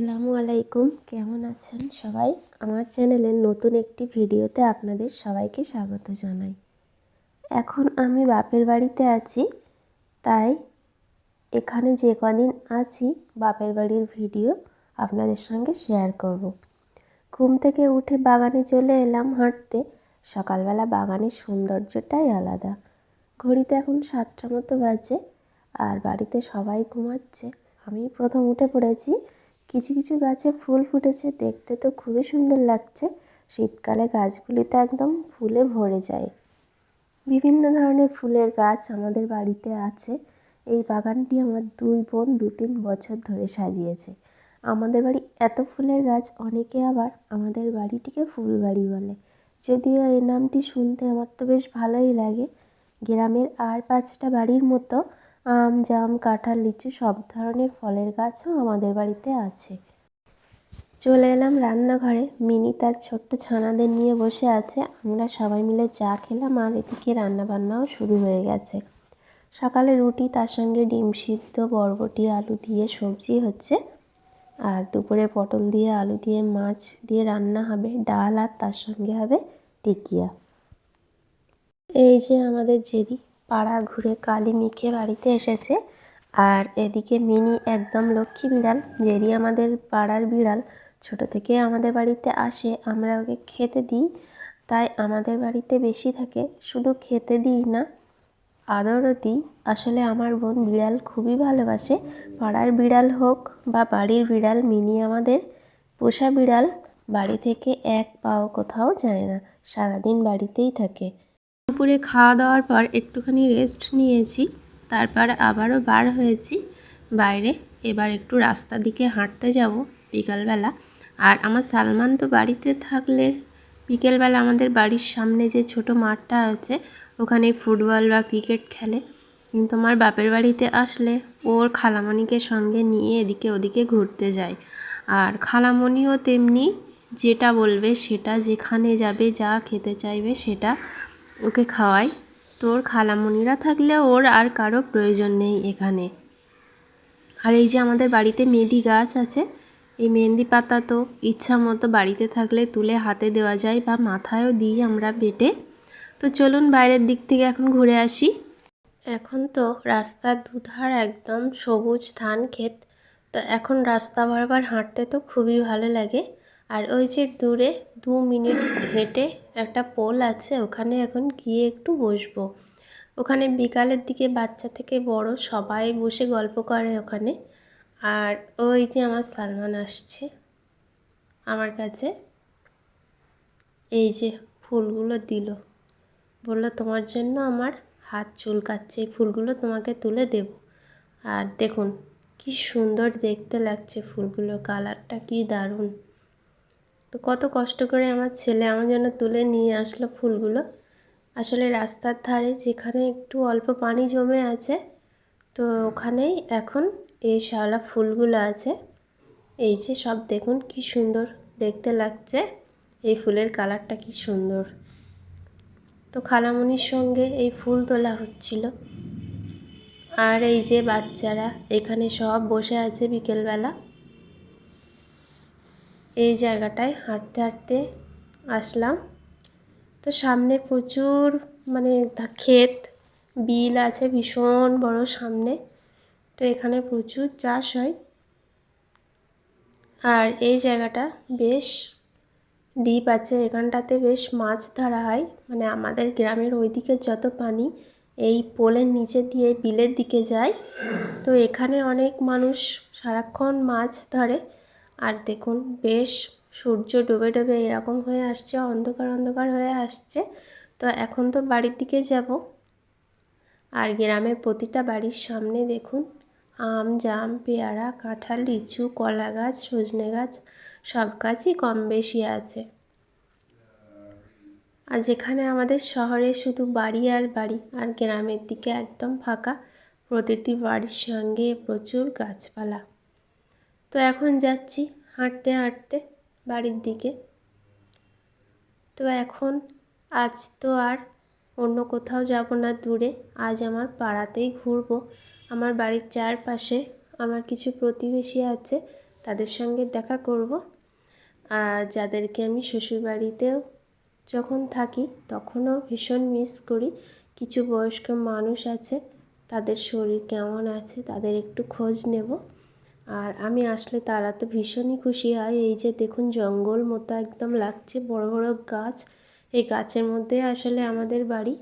আসসালামু আলাইকুম। কেমন আছেন সবাই? আমার চ্যানেলের নতুন একটি ভিডিওতে আপনাদের সবাইকে স্বাগত জানাই। এখন আমি বাপের বাড়িতে আছি, তাই এখানে যে কদিন আছি বাপের বাড়ির ভিডিও আপনাদের সঙ্গে শেয়ার করব। ঘুম থেকে উঠে বাগানে চলে এলাম হাঁটতে। সকালবেলা বাগানের সৌন্দর্যটাই আলাদা। ঘড়িতে এখন সাতটা মতো বাজে আর বাড়িতে সবাই ঘুমাচ্ছে। আমি প্রথম উঠে পড়েছি কিছু কিছু গাছে ফুল ফুটেছে, দেখতে তো খুবই সুন্দর লাগছে। শীতকালে গাছগুলিতে একদম ফুলে ভরে যায়। বিভিন্ন ধরনের ফুলের গাছ আমাদের বাড়িতে আছে। এই বাগানটি আমার দুই বোন দু তিন বছর ধরে সাজিয়েছে। আমাদের বাড়ি এত ফুলের গাছ, অনেকে আবার আমাদের বাড়িটিকে ফুলবাড়ি বলে। যদিও এই নামটি শুনতে আমার তো বেশ ভালোই লাগে। গ্রামের আর পাঁচটা বাড়ির মতো আম, জাম, কাঁঠাল, লিচু সব ধরনের ফলের গাছও আমাদের বাড়িতে আছে। চলে এলাম রান্নাঘরে। মিনি তার ছোট্ট ছানাদের নিয়ে বসে আছে। আমরা সবাই মিলে চা খেলাম আর এদিকে রান্নাবান্নাও শুরু হয়ে গেছে। সকালে রুটি, তার সঙ্গে ডিম সিদ্ধ, বরবটি, আলু দিয়ে সবজি হচ্ছে। আর দুপুরে পটল দিয়ে আলু দিয়ে মাছ দিয়ে রান্না হবে। ডাল আর তার সঙ্গে হবে টিকিয়া। এই যে আমাদের জেরি। পাড়া ঘুরে কালী মিখে বাড়িতে এসেছে। আর এদিকে মিনি একদম লক্ষ্মী বিড়াল জেরি আমাদের পাড়ার বিড়াল, ছোট থেকে আমাদের বাড়িতে আসে, আমরা ওকে খেতে দিই। তাই আমাদের বাড়িতে বেশি থাকে, শুধু খেতে দিই না, আদরও দিই। আসলে আমার বোন বিড়াল খুবই ভালোবাসে। পাড়ার বিড়াল হোক বা বাড়ির বিড়াল, মিনি আমাদের পোষা বিড়াল। বাড়ি থেকে এক পাও কোথাও যায় না, সারাদিন বাড়িতেই থাকে। দুপুরে খাওয়া দাওয়ার পর একটুখানি রেস্ট নিয়েছি, তারপর আবারও বার হয়েছি বাইরে। এবার একটু রাস্তা দিকে হাঁটতে যাব বিকালবেলা। আর আমার সালমান তো বাড়িতে থাকলে বিকেলবেলা আমাদের বাড়ির সামনে যে ছোট মাঠটা আছে, ওখানে ফুটবল বা ক্রিকেট খেলে। কিন্তু আমার বাপের বাড়িতে আসলে ওর খালামণিকে সঙ্গে নিয়ে এদিকে ওদিকে ঘুরতে যায়। আর খালামণিও তেমনি যেটা বলবে সেটা, যেখানে যাবে, যা খেতে চাইবে সেটা ওকে খাওয়াই। তোর খালামণিরা থাকলে ওর আর কারও প্রয়োজন নেই এখানে। আর এই যে আমাদের বাড়িতে মেহেদি গাছ আছে, এই মেহেন্দি পাতা তো ইচ্ছা মতো বাড়িতে থাকলে তুলে হাতে দেওয়া যায় বা মাথায়ও দিই আমরা বেটে। তো চলুন বাইরের দিক থেকে এখন ঘুরে আসি। এখন তো রাস্তার দুধার একদম সবুজ ধান ক্ষেত, তো এখন রাস্তা বারবার হাঁটতে তো খুবই ভালো লাগে। আর ওই যে দূরে দু মিনিট হেঁটে একটা পোল আছে, ওখানে এখন গিয়ে একটু বসবো। ওখানে বিকালের দিকে বাচ্চা থেকে বড় সবাই বসে গল্প করে ওখানে। আর ওই যে আমার সালমান আসছে আমার কাছে। এই যে ফুলগুলো দিল। বলল, তোমার জন্য আমার হাত চুলকাচ্ছে ফুলগুলো তোমাকে তুলে দেব। আর দেখুন, কি সুন্দর দেখতে লাগছে ফুলগুলো, কালারটা কি দারুণ। তো কত কষ্ট করে আমার ছেলে আমার জন্য তুলে নিয়ে আসলো ফুলগুলো। আসলে রাস্তার ধারে যেখানে একটু অল্প পানি জমে আছে, তো ওখানেই এখন এই শ্যাওলা ফুলগুলো আছে। এই যে সব দেখুন কি সুন্দর দেখতে লাগছে, এই ফুলের কালারটা কি সুন্দর। তো খালামণির সঙ্গে এই ফুল তোলা হচ্ছিল। আর এই যে বাচ্চারা এখানে সব বসে আছে বিকেলবেলা। এই জায়গাটায় হাঁটতে হাঁটতে আসলাম। তো সামনে প্রচুর মানে ক্ষেত, বিল আছে ভীষণ বড় সামনে। তো এখানে প্রচুর চাষ হয়। আর এই জায়গাটা বেশ ডিপ আছে, এখানটাতে বেশ মাছ ধরা হয়। মানে আমাদের গ্রামের ওইদিকে যত পানি এই পোলের নিচে দিয়ে বিলের দিকে যায়, তো এখানে অনেক মানুষ সারাক্ষণ মাছ ধরে। আর দেখুন, বেশ সূর্য ডুবে ডুবে এরকম হয়ে আসছে, অন্ধকার অন্ধকার হয়ে আসছে। তো এখন তো বাড়ির দিকে যাব। আর গ্রামের প্রতিটা বাড়ির সামনে দেখুন, আম, জাম, পেয়ারা, কাঁঠাল, লিচু, কলা গাছ, সজনে গাছ, সব গাছই কম বেশি আছে। আর যেখানে আমাদের শহরে শুধু বাড়ি আর বাড়ি, আর গ্রামের দিকে একদম ফাঁকা, প্রতিটি বাড়ির সঙ্গে প্রচুর গাছপালা। তো এখন যাচ্ছি হাঁটতে হাঁটতে বাড়ির দিকে। তো এখন আজ তো আর অন্য কোথাও যাব না দূরে। আজ আমার পাড়াতেই ঘুরবো। আমার বাড়ির চারপাশে আমার কিছু প্রতিবেশী আছে, তাদের সঙ্গে দেখা করব। আর যাদেরকে আমি শ্বশুরবাড়িতেও যখন থাকি, তখনও ভীষণ মিস করি। কিছু বয়স্ক মানুষ আছে, তাদের শরীর কেমন আছে, তাদের একটু খোঁজ নেব। আর আমি আসলে তারা তো ভীষণই খুশি। হয় এই যে দেখুন, জঙ্গল মতো একদম লাগছে, বড় বড় গাছ। এই গাছের মধ্যে আসলে আমাদের বাড়ি।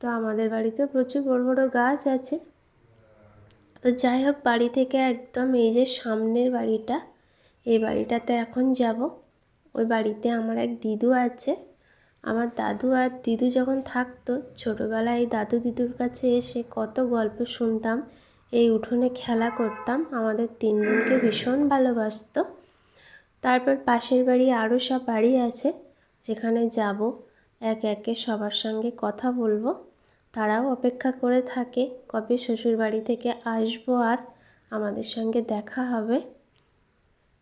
তো আমাদের বাড়িতেও প্রচুর বড় বড় গাছ আছে। তো যাই হোক, বাড়ি থেকে একদম এই যে সামনের বাড়িটা, এই বাড়িটাতে এখন যাব। ওই বাড়িতে আমার এক দিদু আছে। আমার দাদু আর দিদু যখন থাকতো, ছোটোবেলায় দাদু দিদুর কাছে এসে কত গল্প শুনতাম। এই উঠোনে খেলা করতাম। আমাদের তিন বোনকে ভীষণ ভালোবাসতো। তারপর পাশের বাড়ি আরও সব বাড়ি আছে, যেখানে যাব, এক একে সবার সঙ্গে কথা বলব। তারাও অপেক্ষা করে থাকে, কবে শ্বশুর বাড়ি থেকে আসব আর আমাদের সঙ্গে দেখা হবে।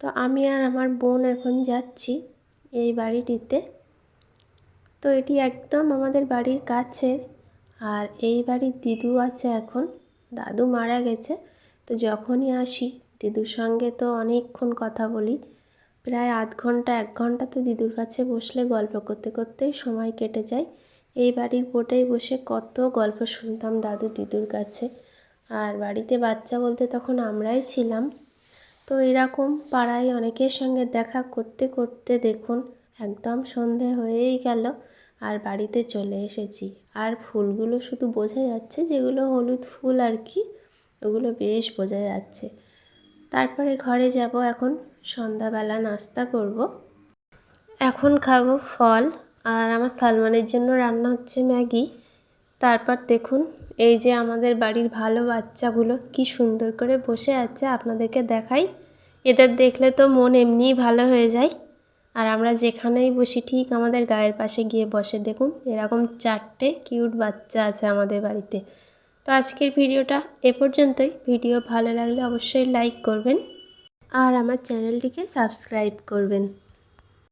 তো আমি আর আমার বোন এখন যাচ্ছি এই বাড়িটিতে। তো এটি একদম আমাদের বাড়ির কাছে আর এই বাড়ির দিদু আছে এখন। দাদু মারা গেছে। তো যখনই আসি, দিদুর সঙ্গে তো অনেকক্ষণ কথা বলি। প্রায় আধ ঘণ্টা, এক ঘণ্টা তো দিদুর কাছে বসলে গল্প করতে করতেই সময় কেটে যায়। এই বাড়ির বোটেই বসে কত গল্প শুনতাম দাদু দিদুর কাছে। আর বাড়িতে বাচ্চা বলতে তখন আমরাই ছিলাম। তো এরকম পাড়ায় অনেকের সঙ্গে দেখা করতে করতে দেখুন, একদম সন্ধে হয়েই গেল। আর বাড়িতে চলে এসেছি। আর ফুলগুলো শুধু বোঝা যাচ্ছে যেগুলো হলুদ ফুল আর কি, ওগুলো বেশ বোঝা যাচ্ছে। তারপরে ঘরে যাব এখন, সন্ধ্যাবেলা নাস্তা করব। এখন খাব ফল, আর আমার সালমানের জন্য রান্না হচ্ছে ম্যাগি। তারপর দেখুন, এই যে আমাদের বাড়ির ভালো বাচ্চাগুলো কি সুন্দর করে বসে আছে, আপনাদেরকে দেখাই। এদের দেখলে তো মন এমনিই ভালো হয়ে যায়। আর আমরা যেখানেই বসি, ঠিক আমাদের গায়ের পাশে গিয়ে বসে। দেখুন, এরকম চারটে কিউট বাচ্চা আছে আমাদের বাড়িতে। তো আজকের ভিডিওটা এ পর্যন্তই। ভিডিও ভালো লাগলে অবশ্যই লাইক করবেন আর আমার চ্যানেলটিকে সাবস্ক্রাইব করবেন।